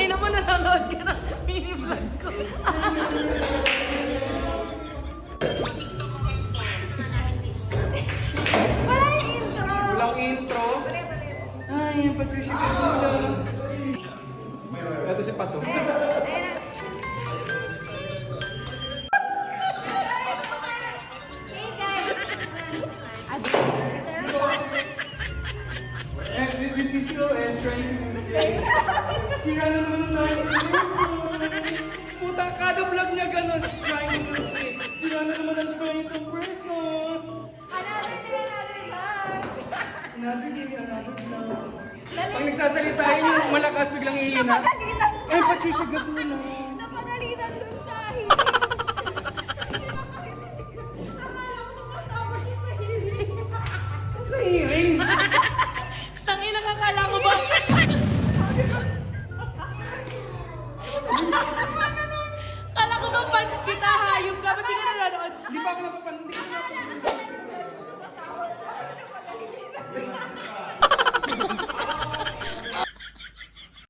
Hindi naman nanonood ka ng mini-vlog ko. Wala yung intro. Walang intro? Ay, Patricia Camilo. Ito si Pato. This this PCOS trying to say, sira na naman tayo ng person. Puta, kada vlog niya ganun. Trying to say, sira na naman ang trying to person. Another day, another vlog! Another day, another vlog. Pag nagsasalita yun, yung malakas biglang ihina. Napadalitan sa... Ay, Patricia Gatuna. Napadalitan Tangin, nakakala ko ba? Kala ko ba fans kita, hayop ka? Ba't di ka nanonood? Hindi pa ako napapan, hindi ko napapan.